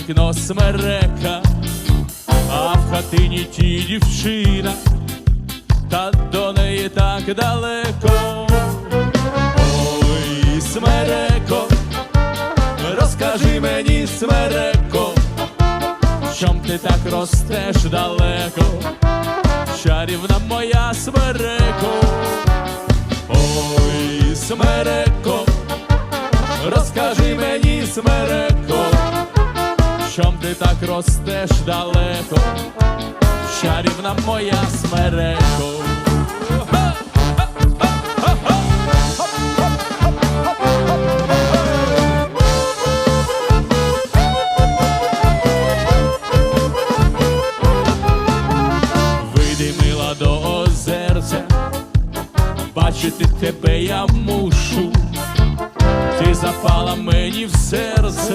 вікно смерека, а в хатині ті дівчина, та до неї так далеко. Ой, смереко, розкажи мені, смереко, чом ти так ростеш далеко, чарівна моя смереко, ой, смереко, розкажи мені, смереко, чом ти так ростеш далеко, чарівна моя смереко. Вийди, мила, до озерця, бачити тебе я мушу, ти запала мені в серце,